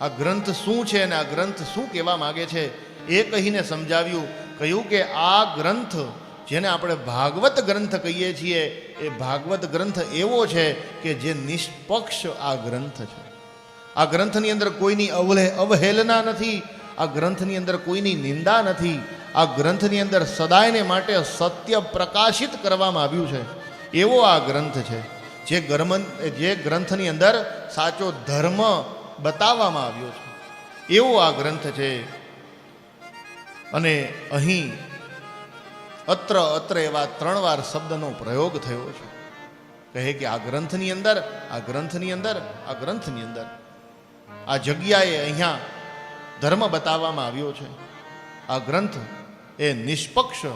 આ ગ્રંથ શું છે અને આ ગ્રંથ શું કહેવા માગે છે એ કહીને સમજાવ્યું. કહ્યું કે આ ગ્રંથ જેને આપણે ભાગવત ગ્રંથ કહીએ છીએ, એ ભાગવત ગ્રંથ એવો છે કે જે નિષ્પક્ષ આ ગ્રંથ છે. આ ગ્રંથની અંદર કોઈની અવલે અવહેલના નથી, આ ગ્રંથની અંદર કોઈની નિંદા નથી, આ ગ્રંથની અંદર સદાયને માટે સત્ય પ્રકાશિત કરવામાં આવ્યું છે. એવો આ ગ્રંથ છે. જે ગર્મન, જે ગ્રંથની અંદર સાચો ધર્મ બતાવવામાં આવ્યો છે. એવો આ ગ્રંથ છે. અને અહીં અત્ર અત્ર એવા ત્રણ વાર શબ્દનો પ્રયોગ થયો છે. કહે કે આ ગ્રંથની અંદર, આ ગ્રંથની અંદર, આ ગ્રંથની અંદર. આ જગ્યાએ અહીંયા ધર્મ બતાવવામાં આવ્યો છે. આ ગ્રંથ એ નિષ્પક્ષ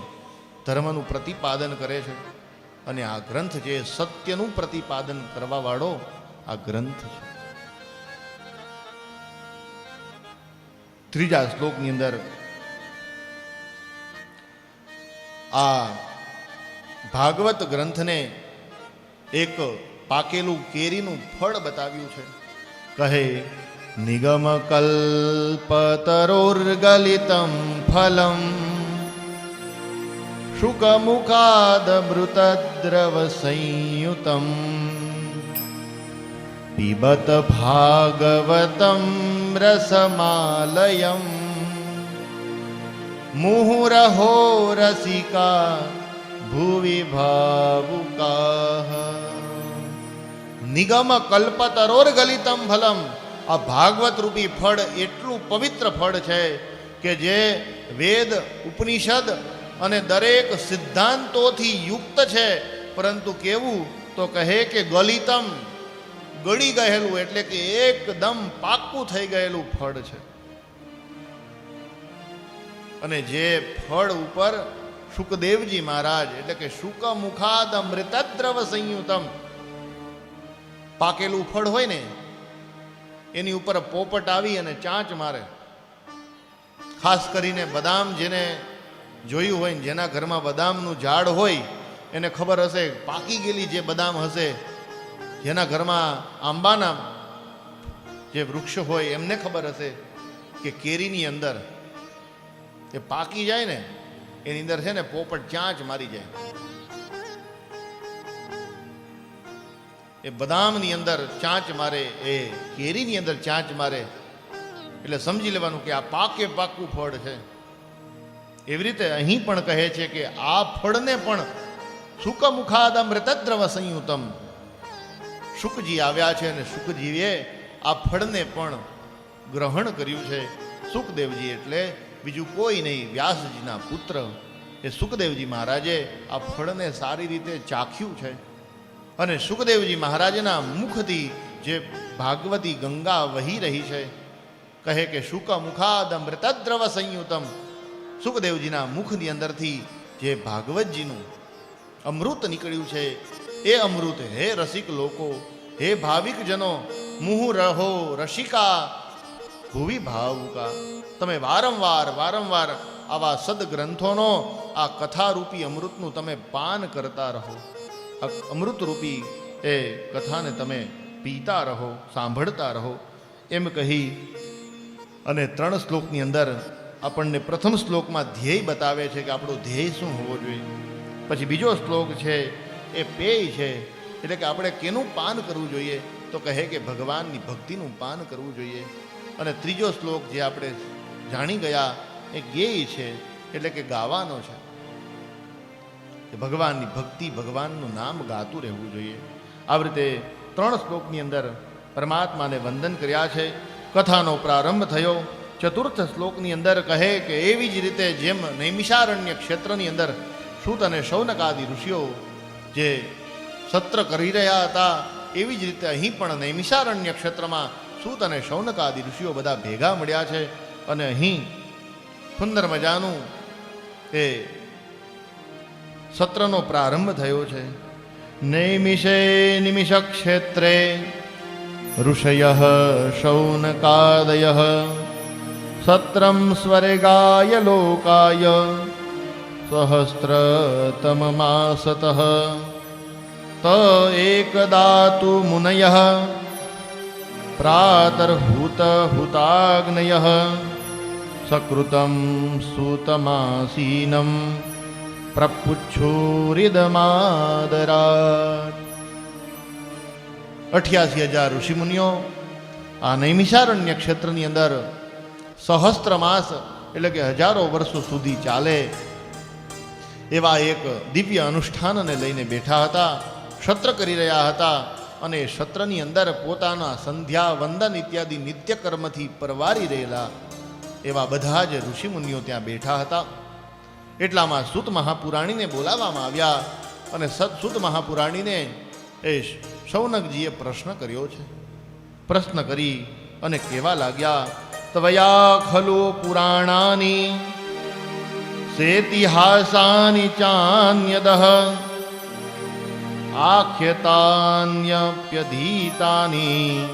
ધર્મનું પ્રતિપાદન કરે છે. અને આ ગ્રંથ જે સત્યનું પ્રતિપાદન કરવાવાળો આ ગ્રંથ છે. ત્રીજા શ્લોકની અંદર આ ભાગવત ગ્રંથને એક પાકેલું કેરીનું ફળ બતાવ્યું છે. કહે, નિગમ કલ્પતરોર્ગલિતમ ફલમ શુકમુખાદમૃતદ્રવ સંયુતમ પિબત ભાગવતમ રસમાલયમ મુહુરહો રસિકા ભુવિ ભાવુકા નિગમ કલ્પતરોર ગલિતમ ફલમ આ ભાગવત રૂપી ફળ એટલું પવિત્ર ફળ છે કે જે વેદ ઉપનિષદ અને દરેક સિદ્ધાંતોથી યુક્ત છે। પરંતુ કેવું? તો કહે કે ગલિતમ ગળી ગયેલું એટલે કે એકદમ પાક્કું થઈ ગયેલું ફળ છે. અને જે ફળ ઉપર શુકદેવજી મહારાજ એટલે કે શુક મુખાદ અમૃતદ્રવ સંયુતમ પાકેલું ફળ હોય ને, એની ઉપર પોપટ આવી અને ચાંચ મારે. ખાસ કરીને બદામ જેને જોયું હોય ને, જેના ઘરમાં બદામનું ઝાડ હોય, એને ખબર હશે, પાકી ગયેલી જે બદામ હશે જેના ઘરમાં આંબાના જે વૃક્ષ હોય, એમને ખબર હશે કે કેરીની અંદર એ પાકી જાય ને, એની અંદર છે ને પોપટ ચાંચ મારી જાય. એ બદામની અંદર ચાંચ મારે, એ કેરીની અંદર ચાંચ મારે. એટલે સમજી લેવાનું કે આ પાકે પાકું ફળ છે. એવી રીતે અહીં પણ કહે છે કે આ ફળને પણ સુક મુખાદમૃતદ્રવ સંયુતમ શુકજી આવ્યા છે અને શુકજીએ આ ફળને પણ ગ્રહણ કર્યું છે સુખદેવજી એટલે બીજું કોઈ નહીં, વ્યાસજીના પુત્ર. એ સુખદેવજી મહારાજે આ ફળને સારી રીતે ચાખ્યું છે. અને સુખદેવજી મહારાજના મુખથી જે ભાગવતી ગંગા વહી રહી છે, કહે કે શુક મુખાદ અમૃતદ્રવ સંયુતમ. સુખદેવજીના મુખની અંદરથી જે ભાગવતજીનું અમૃત નીકળ્યું છે એ અમૃત, હે રસિક લોકો, હે ભાવિક જનો, મુહુ રહો રસિકા, ભૂવી ભાવુકા. તમે વારંવાર વારંવાર આવા સદગ્રંથોનો, આ કથારૂપી અમૃતનું તમે પાન કરતા રહો. અમૃતરૂપી એ કથાને તમે પીતા રહો, સાંભળતા રહો. એમ કહી અને ત્રણ શ્લોકની અંદર આપણને પ્રથમ શ્લોકમાં ધ્યેય બતાવે છે કે આપણો ધ્યેય શું હોવો જોઈએ. પછી બીજો શ્લોક છે એ પેય છે. એટલે કે આપણે કેનું પાન કરવું જોઈએ? તો કહે કે ભગવાનની ભક્તિનું પાન કરવું જોઈએ. અને ત્રીજો શ્લોક જે આપણે જાણી ગયા, એ ગેય છે, એટલે કે ગાવાનો છે. ભગવાનની ભક્તિ ભગવાનનું નામ ગાતું રહેવું જોઈએ. આવી રીતે ત્રણ શ્લોકની અંદર પરમાત્માને વંદન કર્યા છે. કથાનો પ્રારંભ થયો. ચતુર્થ શ્લોકની અંદર કહે કે એવી જ રીતે જેમ નૈમિષારણ્ય ક્ષેત્રની અંદર સૂત અને શૌનકાદિ ઋષિઓ જે સત્ર કરી રહ્યા હતા, એવી જ રીતે અહીં પણ નૈમિષારણ્ય ક્ષેત્રમાં સૂત અને શૌનકાદિ ઋષિઓ બધા ભેગા મળ્યા છે અને અહીં સુંદર મજાનું એ સત્રનો પ્રારંભ થયો છે. નૈમિષે નિમિષ ક્ષેત્રે ઋષય શૌનકાદય સત્રમ સ્વર્ગાય લોકાય સહસ્રતમમાસત ત एकदा तु મુનય પ્રાતર્હૂત सकृतं सुतमासीनं સૂતમાસીનમ અઠ્યાસી હજાર ઋષિમુનિઓ આ નૈમિષારણ્ય ક્ષેત્રની અંદર સહસ્ત્ર માસ એટલે કે હજારો વર્ષો સુધી ચાલે એવા એક દિવ્ય અનુષ્ઠાનને લઈને બેઠા હતા, સત્ર કરી રહ્યા હતા અને સત્રની અંદર પોતાના સંધ્યા, વંદન ઇત્યાદિ નિત્ય કર્મથી પરવારી રહેલા એવા બધા જ ઋષિમુનિઓ ત્યાં બેઠા હતા. એટલામાં સુત મહાપુરાણીને બોલાવવામાં આવ્યા અને સત સુત મહાપુરાણીને એ શૌનકજીએ પ્રશ્ન કર્યો છે. પ્રશ્ન કરી અને કહેવા લાગ્યા, ત્વયા ખલો પુરાણાની સેતિહાસાની ચાન્યદઃ આખ્યતાન્યપ્યધીતાની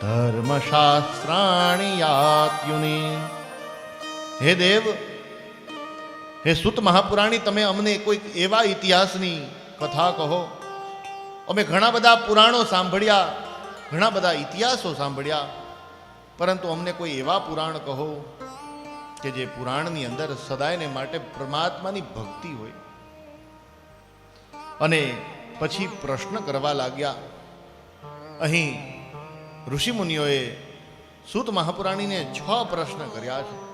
ધર્મશાસ્ત્રાણી યાત્યુની હે દેવ હે સુત મહાપુરાણી તમે અમને કોઈક એવા ઇતિહાસની કથા કહો. અમે ઘણા બધા પુરાણો સાંભળ્યા, ઘણા બધા ઇતિહાસો સાંભળ્યા, પરંતુ અમને કોઈ એવા પુરાણ કહો. કે જે પુરાણની અંદર સદાયને માટે પરમાત્માની ભક્તિ હોય. અને પછી પ્રશ્ન કરવા લાગ્યા, અહીં ઋષિમુનિઓએ સુત મહાપુરાણીને છ પ્રશ્ન કર્યા છે.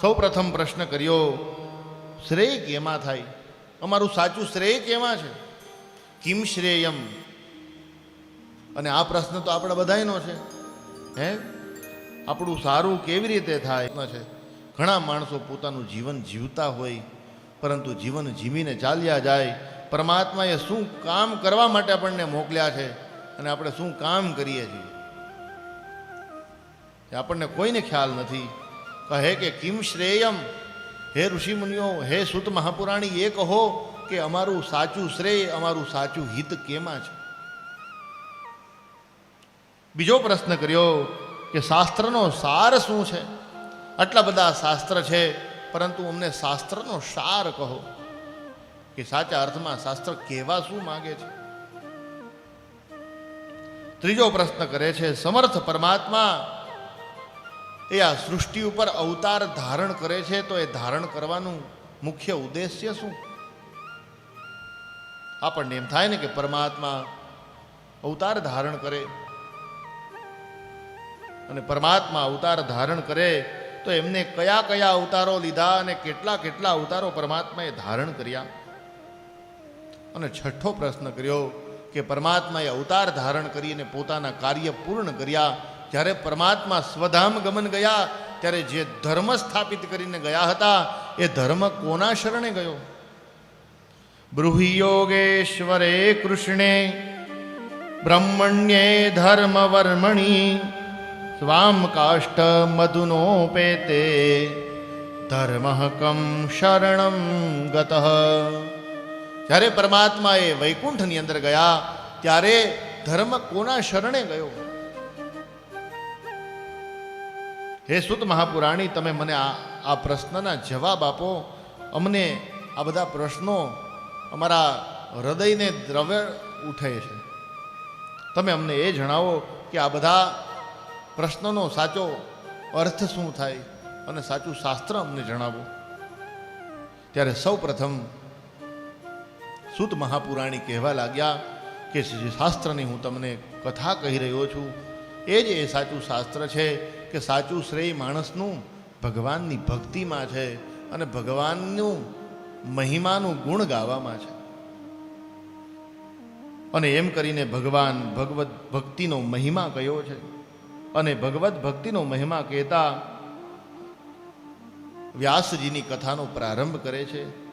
સૌ પ્રથમ પ્રશ્ન કર્યો, શ્રેય કેમાં થાય? અમારું સાચું શ્રેય કેમાં છે? કિમ શ્રેયમ? અને આ પ્રશ્ન તો આપણા બધાનો છે. હે? આપણું સારું કેવી રીતે થાય? છે, ઘણા માણસો પોતાનું જીવન જીવતા હોય, પરંતુ જીવન જીવીને ચાલ્યા જાય. પરમાત્માએ શું કામ કરવા માટે આપણને મોકલ્યા છે અને આપણે શું કામ કરીએ છીએ? આપણને કોઈને ખ્યાલ નથી. કહે કે, કિમ શ્રેયમ? હે ઋષિમુનિઓ, હે સુત મહાપુરાણી, એ કહો કે અમારું સાચું શ્રેય, અમારું સાચું હિત કેમાં છે? બીજો પ્રશ્ન કર્યો કે શાસ્ત્રનો સાર શું છે? આટલા બધા શાસ્ત્ર છે, પરંતુ અમને શાસ્ત્રનો સાર કહો. કે સાચા અર્થમાં શાસ્ત્ર કહેવા શું માંગે છે? ત્રીજો પ્રશ્ન કરે છે, સમર્થ પરમાત્મા એ આ સૃષ્ટિ ઉપર અવતાર ધારણ કરે છે, તો એ ધારણ કરવાનું મુખ્ય ઉદ્દેશ્ય શું? આપણને એમ થાય ને કે પરમાત્મા અવતાર ધારણ કરે. અને પરમાત્મા અવતાર ધારણ કરે, તો એમને કયા કયા અવતારો લીધા અને કેટલા કેટલા અવતારો પરમાત્માએ ધારણ કર્યા? અને છઠ્ઠો પ્રશ્ન કર્યો કે પરમાત્માએ અવતાર ધારણ કરીને પોતાના કાર્ય પૂર્ણ કર્યા, જ્યારે પરમાત્મા સ્વધામ ગમન ગયા, ત્યારે જે ધર્મ સ્થાપિત કરીને ગયા હતા, એ ધર્મ કોના શરણે ગયો? બૃહિયોગેશ્વરે કૃષ્ણે, બ્રહ્મણ્યે ધર્મ વર્મણી સ્વામ કાષ્ઠ મધુનોપેતે ધર્મ કમ શરણમ ગત જ્યારે પરમાત્મા એ વૈકુંઠની અંદર ગયા, ત્યારે ધર્મ કોના શરણે ગયો? હે સુત મહાપુરાણી, તમે મને આ આ પ્રશ્નના જવાબ આપો. અમને આ બધા પ્રશ્નો અમારા હૃદયને દ્રવ્ય ઉઠે છે. તમે અમને એ જણાવો કે આ બધા પ્રશ્નનો સાચો અર્થ શું થાય અને સાચું શાસ્ત્ર અમને જણાવો? ત્યારે સૌ પ્રથમ સુત મહાપુરાણી કહેવા લાગ્યા કે જે શાસ્ત્રની હું તમને કથા કહી રહ્યો છું. એ જ એ સાચું શાસ્ત્ર છે કે સાચું શ્રેય માણસનું ભગવાનની ભક્તિમાં છે અને ભગવાનનું મહિમાનું ગુણ ગાવામાં છે. અને એમ કરીને ભગવાન ભગવત ભક્તિનો મહિમા કયો છે? અને ભગવત ભક્તિનો મહિમા કહેતા વ્યાસજીની કથાનો પ્રારંભ કરે છે.